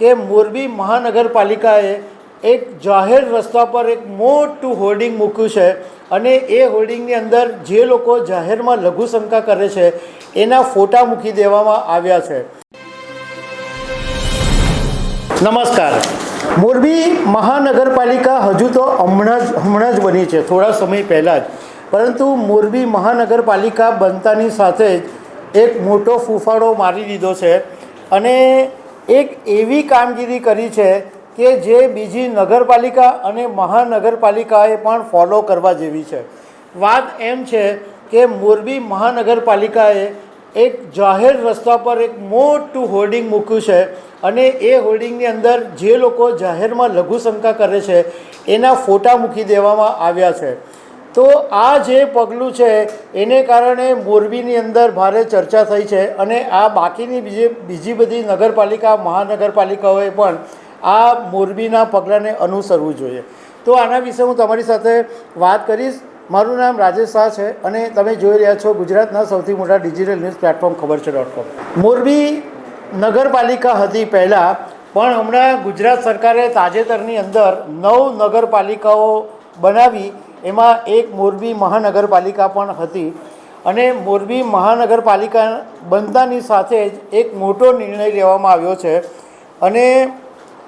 કે મોરબી મહાનગરપાલિકાએ એક જાહેર રસ્તા પર એક મોટું હોર્ડિંગ મૂક્યું છે અને એ હોર્ડિંગની અંદર જે લોકો જાહેરમાં લઘુશંકા કરે છે, એના ફોટા મૂકી દેવામાં આવ્યા છે. નમસ્કાર. મોરબી મહાનગરપાલિકા હજુ તો હમણાં જ હમણાં જ બની છે, થોડા સમય પહેલાં જ. પરંતુ મોરબી મહાનગરપાલિકા બનતાની સાથે જ એક મોટો ફૂફાડો મારી દીધો છે અને એક એવી કામગીરી કરી છે કે જે બીજી નગરપાલિકા અને મહાનગરપાલિકાએ પણ ફોલો કરવા જેવી છે. વાત એમ છે કે મોરબી મહાનગરપાલિકાએ એક જાહેર રસ્તા પર એક મોટું હોર્ડિંગ મૂક્યું છે અને એ હોર્ડિંગની અંદર જે લોકો જાહેરમાં લઘુશંકા કરે છે, એના ફોટા મૂકી દેવામાં આવ્યા છે. તો આ જે પગલું છે, એને કારણે મોરબીની અંદર ભારે ચર્ચા થઈ છે અને આ બાકીની બીજી બીજી બધી નગરપાલિકા, મહાનગરપાલિકાઓએ પણ આ મોરબીના પગલાંને અનુસરવું જોઈએ. તો આના વિશે હું તમારી સાથે વાત કરીશ. મારું નામ રાજેશ શાહ છે અને તમે જોઈ રહ્યા છો ગુજરાતના સૌથી મોટા ડિજિટલ ન્યૂઝ પ્લેટફોર્મ ખબર છે ડોટ કોમ. મોરબી નગરપાલિકા હતી પહેલાં, પણ હમણાં ગુજરાત સરકારે તાજેતરની અંદર નવ નગરપાલિકાઓ બનાવી એમાં એક મોરબી મહાનગરપાલિકા પણ હતી. અને મોરબી મહાનગરપાલિકા બનતાની સાથે જ એક મોટો નિર્ણય લેવામાં આવ્યો છે. અને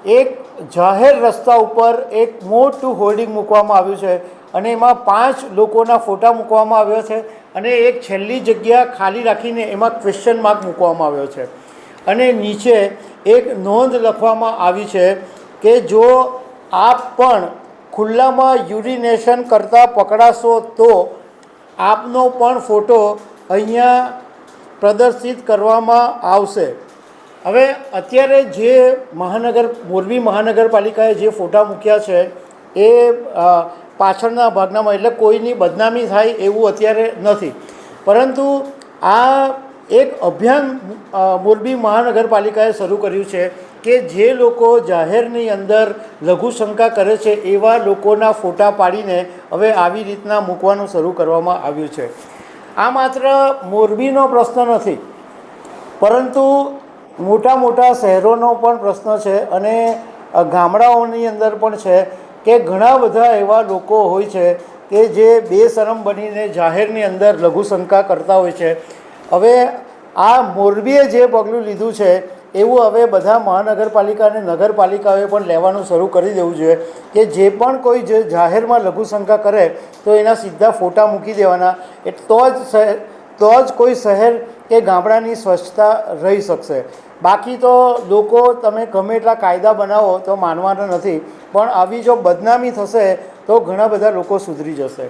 એક જાહેર રસ્તા ઉપર એક મોટું હોર્ડિંગ મૂકવામાં આવ્યું છે. અને એમાં પાંચ લોકોના ફોટા મૂકવામાં આવ્યો છે. અને એક છેલ્લી જગ્યા ખાલી રાખીને એમાં ક્વેશ્ચન માર્ક મૂકવામાં આવ્યો છે. અને નીચે એક નોંધ લખવામાં આવી છે કે જો આપ પણ ખુલ્લામાં યુરિનેશન કરતાં પકડાશો તો આપનો પણ ફોટો અહીંયા પ્રદર્શિત કરવામાં આવશે. હવે અત્યારે જે મહાનગર, મોરબી મહાનગરપાલિકાએ જે ફોટા મૂક્યા છે, એ પાછળના ભાગનામાં, એટલે કોઈની બદનામી થાય એવું અત્યારે નથી. પરંતુ આ એક અભિયાન મોરબી મહાનગરપાલિકાએ શરૂ કર્યું છે કે જે લોકો જાહેરની અંદર લઘુશંકા કરે છે એવા લોકોના ફોટા પાડીને હવે આવી રીતના મૂકવાનું શરૂ કરવામાં આવ્યું છે. આ માત્ર મોરબીનો પ્રશ્ન નથી, પરંતુ મોટા મોટા શહેરોનો પણ પ્રશ્ન છે અને ગામડાઓની અંદર પણ છે કે ઘણા બધા એવા લોકો હોય છે કે જે બેશરમ બનીને જાહેરની અંદર લઘુશંકા કરતા હોય છે. હવે આ મોરબીએ જે પગલું લીધું છે, એવું હવે બધા મહાનગરપાલિકા અને નગરપાલિકાઓએ પણ લેવાનું શરૂ કરી દેવું જોઈએ કે જે પણ કોઈ જે જાહેરમાં લઘુશંકા કરે, તો એના સીધા ફોટા મૂકી દેવાના. એ તો જ શહેર તો જ કોઈ શહેર કે ગામડાની સ્વચ્છતા રહી શકશે. બાકી તો લોકો તમે ગમે એટલા કાયદા બનાવો તો માનવાના નથી, પણ આવી જો બદનામી થશે, તો ઘણા બધા લોકો સુધરી જશે.